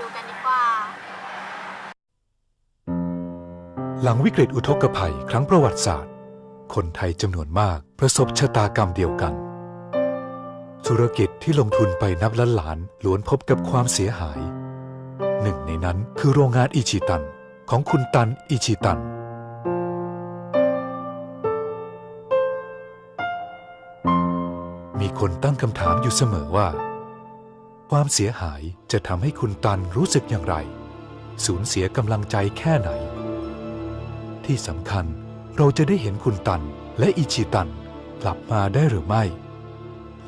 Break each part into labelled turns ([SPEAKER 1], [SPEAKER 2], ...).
[SPEAKER 1] ดูกันดีกว่า หลังวิก
[SPEAKER 2] ฤตอุทกภัยครั้งประวัติศาสตร์ คนไทยจำนวนมากประสบชะตากรรมเดียวกัน ธุรกิจที่ลงทุนไปนับล้านล้านล้วนพบกับความเสียหาย หนึ่งในนั้นคือโรงงานอิชิตันของคุณตันอิชิตันมีคนตั้งคำถามอยู่เสมอว่า ความเสียหายจะทำให้คุณตันรู้สึกอย่างไร สูญเสียกำลังใจแค่ไหน ที่สำคัญเราจะได้เห็นคุณตันและอิชิตันกลับมาได้หรือไม่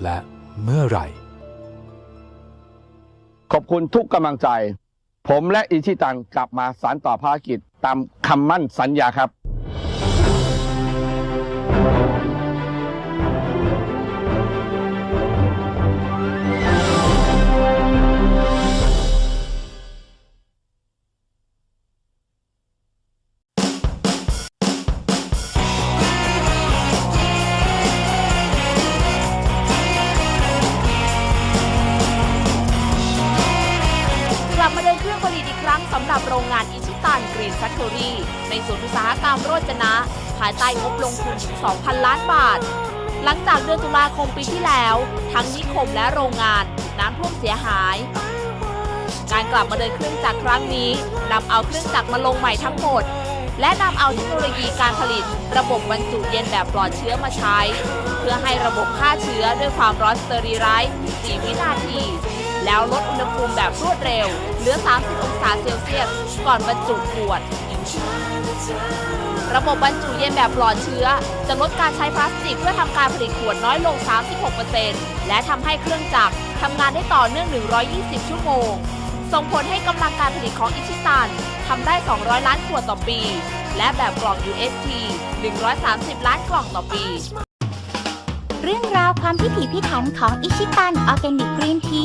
[SPEAKER 2] และเมื่อไหร่
[SPEAKER 3] ขอบคุณทุกกำลังใจ ผมและอิชิตันกลับมาสารต่อภารกิจตามคำมั่นสัญญาครับ
[SPEAKER 4] บมาเดินเครื่องผลิตอีกครั้งสำหรับโรงงานอิชิตันกรีนแฟคทอรี่ในศูนย์อุตสาหกรรมโรจนะ ภายใต้งบลงทุนถึง2,000 ล้านบาท หลังจากเดือนตุลาคมปีที่แล้ว ทั้งนิคมและโรงงานน้ำท่วมเสียหาย การกลับมาเดินเครื่องจักรครั้งนี้นำเอาเครื่องจักรมาลงใหม่ทั้งหมด และนำเอาเทคโนโลยีการผลิต ระบบบรรจุเย็นแบบปลอดเชื้อมาใช้ เพื่อให้ระบบฆ่าเชื้อด้วยความร้อนสเตอริไรซ์4วินาที แล้วลดอุณหภูมิแบบรวดเร็ว เหลือ 30 องศาเซลเซียส ก่อนบรรจุขวด ระบบบรรจุเย็นแบบปลอดเชื้อ จะลดการใช้พลาสติกเพื่อทำการผลิตขวดน้อยลง 36%และทำให้เครื่องจักรทำงานได้ต่อเนื่อง 120 ชั่วโมง ส่งผลให้กำลังการผลิตของอิชิตันทำได้ 200 ล้านขวดต่อปี และแบบกล่อง UST 130 ล้านกล่องต่อปี
[SPEAKER 5] เรื่องราวความพิถีพิถันของอิชิตันออร์แกนิกกรีนที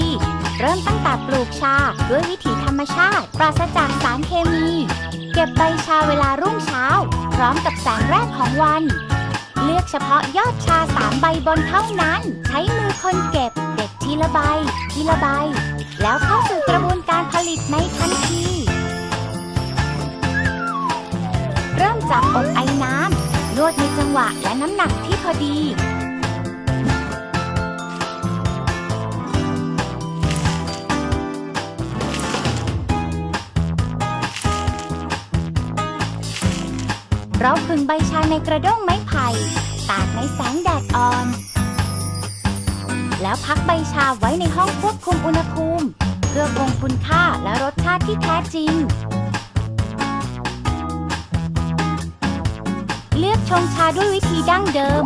[SPEAKER 5] เริ่มตั้งแต่ปลูกชา ด้วยวิถีธรรมชาติ ปราศจากสารเคมี เก็บใบชาเวลารุ่งเช้า พร้อมกับแสงแรกของวัน เลือกเฉพาะยอดชาสามใบบนเท่านั้น ใช้มือคนเก็บ เด็ดทีละใบ ทีละใบ แล้วเข้าสู่กระบวนการผลิตในทันที เริ่มจากอบไอ้น้ำนวดในจังหวะและน้ำหนักที่พอดี เราผึ่งใบชาในกระด้งไม้ไผ่ตากในแสงแดดอ่อน แล้วพักใบชาไว้ในห้องควบคุมอุณหภูมิ เพื่อคงคุณค่าและรสชาติที่แท้จริง เลือกชงชาด้วยวิธีดั้งเดิม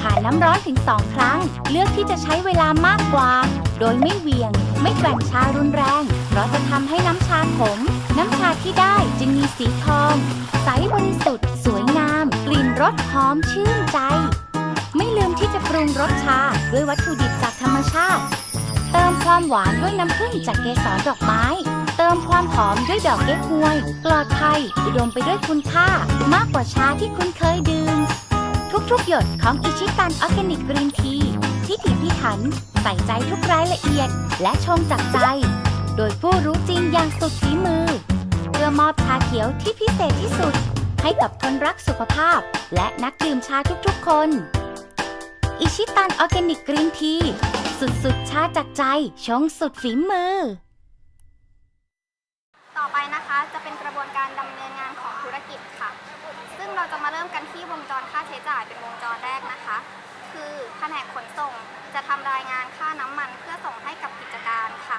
[SPEAKER 5] ผ่านน้ำร้อนถึงสองครั้ง เลือกที่จะใช้เวลามากกว่า โดยไม่เวียง ไม่แกว่งชารุนแรง เพราะจะทำให้น้ำชาขมน้ำชาที่ได้จึงมีสีทอง มชื่นใจ ไม่ลืมที่จะปรุงรสชาด้วยวัตถุดิบจากธรรมชาติ เติมความหวานด้วยน้ำผึ้งจากเกสรดอกไม้ เติมความหอมด้วยดอกเก๊กฮวย ปลอดภัยอุดมไปด้วยคุณค่า มากกว่าชาที่คุณเคยดื่ม ทุกๆ หยดของอิชิตันออร์แกนิกกรีนทีที่ถีพิถันใส่ใจทุกรายละเอียด และชงจากใจ โดยผู้รู้จริงอย่างสุดฝีมือ เพื่อมอบชาเขียวที่พิเศษที่สุด ให้กับคนรักสุขภาพ และนักดื่มชาทุกๆคน อิชิตันออร์แกนิกกรีนที สุดๆ ชาจากใจ ชงสุดฝีมือ
[SPEAKER 1] ต่อไปนะคะจะเป็นกระบวนการดำเนินงานของธุรกิจค่ะ ซึ่งเราจะมาเริ่มกันที่วงจรค่าใช้จ่ายเป็นวงจรแรกนะคะ คือแผนกขนส่งจะทำรายงานค่าน้ำมันเพื่อส่งให้กับกิจการค่ะ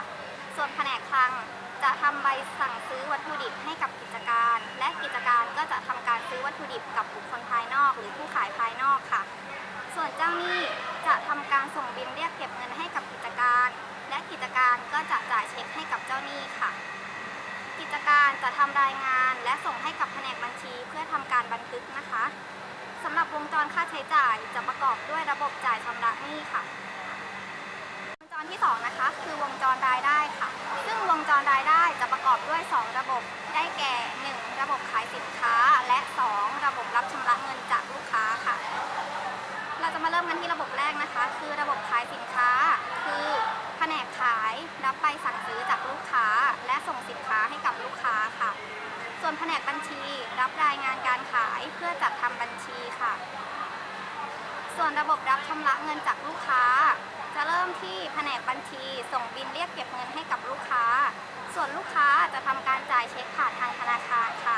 [SPEAKER 1] ส่วนแผนกคลัง จะทำใบสั่งซื้อวัตถุดิบให้กับกิจการ และกิจการก็จะทำการซื้อวัตถุดิบกับบุคคลภายนอก หรือผู้ขายภายนอกค่ะ ส่วนเจ้าหนี้จะทำการส่งบิลเรียกเก็บเงินให้กับกิจการ และกิจการก็จะจ่ายเช็คให้กับเจ้าหนี้ค่ะ กิจการจะทำรายงาน และส่งให้กับแผนกบัญชีเพื่อทำการบันทึกนะคะสำหรับวงจรค่าใช้จ่ายจะประกอบด้วยระบบจ่ายชำระหนี้ค่ะ จรที่สองนะคะ คือวงจรรายได้ค่ะ ซึ่งวงจรรายได้จะประกอบด้วย 2 ระบบ ได้แก่ 1. ระบบขายสินค้า และ 2. ระบบรับชำระเงินจากลูกค้าค่ะ เราจะมาเริ่มกันที่ระบบแรกนะคะ คือระบบขายสินค้า คือแผนกขายรับใบสั่งซื้อจากลูกค้า และส่งสินค้าให้กับลูกค้าค่ะ ส่วนแผนกบัญชี รับรายงานการขายเพื่อจัดทำบัญชีค่ะ ส่วนระบบรับชำระเงินจากลูกค้า จะเริ่มที่แผนกบัญชี ส่งบินเรียกเก็บเงินให้กับลูกค้า ส่วนลูกค้าจะทำการจ่ายเช็คผ่านทางธนาคารค่ะ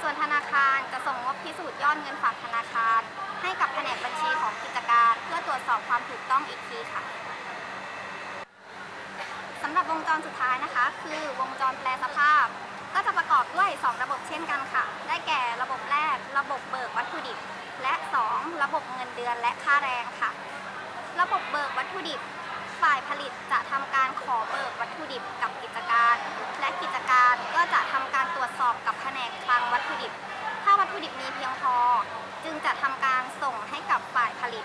[SPEAKER 1] ส่วนธนาคารจะส่งงบพิสูจน์ยอดเงินฝากธนาคาร ให้กับแผนกบัญชีของกิจการ เพื่อตรวจสอบความถูกต้องอีกทีค่ะสำหรับวงจรสุดท้ายนะคะ คือวงจรแปลสภาพ ก็จะประกอบด้วย 2 ระบบเช่นกันค่ะ ได้แก่ระบบแรก ระบบเบิกวัตถุดิบ และ 2 ระบบเงินเดือนและค่าแรงค่ะ ระบบเบิกวัตถุดิบ ฝ่ายผลิตจะทำการขอเบิกวัตถุดิบกับกิจการ และกิจการก็จะทำการตรวจสอบกับแผนกคลังวัตถุดิบ ถ้าวัตถุดิบมีเพียงพอ จึงจะทำการส่งให้กับฝ่ายผลิต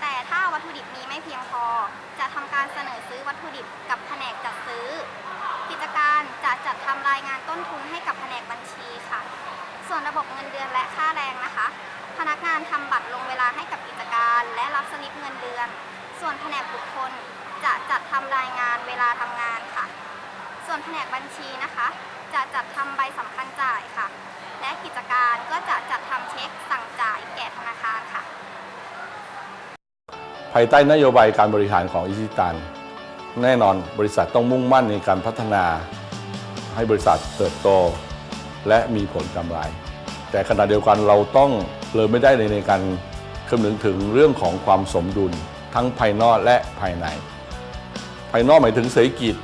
[SPEAKER 1] แต่ถ้าวัตถุดิบมีไม่เพียงพอ จะทำการเสนอซื้อวัตถุดิบกับแผนกจัดซื้อ กิจการจะจัดทำรายงานต้นทุนให้กับแผนกบัญชีค่ะ ส่วนระบบเงินเดือนและค่าแรงนะคะ พนักงานทำบั ส่วนแผนกบุคคลจะจัดทำรายงานเวลาทำงานค่ะ ส่วนแผนกบัญชีนะคะ จะจัดทำใบสำคัญจ่ายค่ะ และกิจการก็จะจัดทำเช็คสั่งจ่ายแก่ธนาคารค่ะ
[SPEAKER 3] ภายใต้นโยบายการบริหารของอิชิตัน แน่นอนบริษัทต้องมุ่งมั่นในการพัฒนา ให้บริษัทเติบโต และมีผลกำไร แต่ขณะเดียวกันเราต้องเลยไม่ได้เลยในการคำนึงถึงเรื่องของความสมดุล ทั้งภายนอกและภายใน ภายนอกหมายถึงเศรษฐกิจ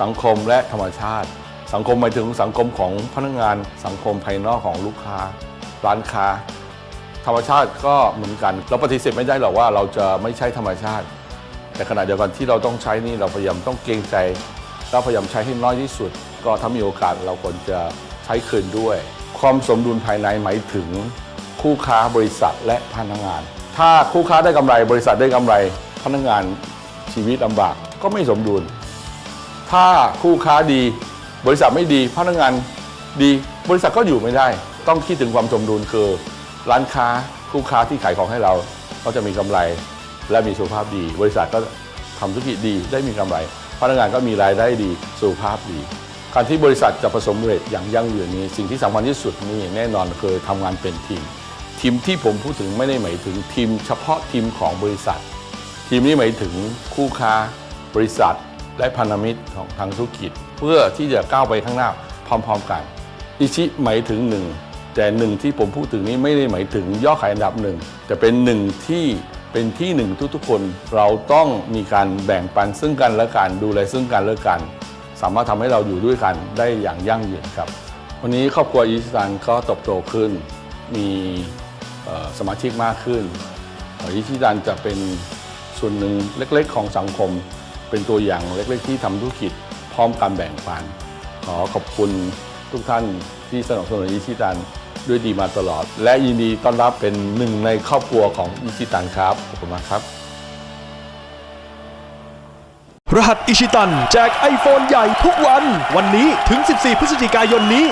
[SPEAKER 3] สังคมและธรรมชาติ สังคมหมายถึงสังคมของพนักงาน สังคมภายนอกของลูกค้า ร้านค้า ธรรมชาติก็เหมือนกันเราปฏิเสธไม่ได้หรอกว่าเราจะไม่ใช่ธรรมชาติ แต่ขณะเดียวกันที่เราต้องใช้นี่เราพยายามต้องเกรงใจเราพยายามใช้ให้น้อยที่สุด ก็ถ้ามีโอกาสเราควรจะใช้คืนด้วย ความสมดุลภายในหมายถึงคู่ค้าบริษัทและพนักงาน ถ้าคู่ค้าได้กำไรบริษัทได้กำไรพนักงานชีวิตลำบากก็ไม่สมดุล ถ้าคู่ค้าดีบริษัทไม่ดีพนักงานดีบริษัทก็อยู่ไม่ได้ ต้องคิดถึงความสมดุลคือ ร้านค้าคู่ค้าที่ขายของให้เราก็จะมีกำไรและมีสุขภาพดี บริษัทก็ทำธุรกิจดีได้มีกำไรพนักงานก็มีรายได้ดีสุขภาพดี การที่บริษัทจะประสบความสำเร็จอย่างยั่งยืนนี้ สิ่งที่สำคัญที่สุดนี่แน่นอนคือทำงานเป็นทีม ทีมที่ผมพูดถึงไม่ได้หมายถึงทีมเฉพาะทีมของบริษัท ทีมนี้หมายถึงคู่ค้าบริษัท และพันธมิตรของทางธุรกิจ เพื่อที่จะก้าวไปข้างหน้าพร้อมๆกันอิชิหมายถึงหนึ่งแต่หนึ่งที่ผมพูดถึงนี้ไม่ได้หมายถึงยอดขายอันดับหนึ่งแต่เป็นหนึ่งที่เป็นที่หนึ่งทุกๆคนเราต้องมีการแบ่งปันซึ่งกันและกันดูแลซึ่งกันและกัน สามารถทำให้เราอยู่ด้วยกันได้อย่างยั่งยืนครับ วันนี้ครอบครัวอิชิตันก็ตบโตขึ้น มี สมาชิกมากขึ้นเอ่ออิชิตันจะเป็นส่วนหนึ่งเล็กๆ ของสังคม เป็นตัวอย่างเล็กๆ ที่ทำธุรกิจพร้อมการแบ่งปัน ขอขอบคุณทุกท่านที่สนับสนุนอิชิตันด้วยดีมาตลอด และยินดีต้อนรับเป็นหนึ่งในครอบครัวของอิชิตันครับขอบคุณมากครับ
[SPEAKER 6] รหัสอิชิตันแจก iPhone ใหญ่ทุกวัน วันนี้ถึง 14 พฤศจิกายนนี้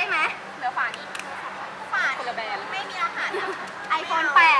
[SPEAKER 1] ได้ไหมเหลือฝานี้ฝ
[SPEAKER 7] าคนละแบรนด์ไม่มีรหัส
[SPEAKER 1] ไอโฟนแปด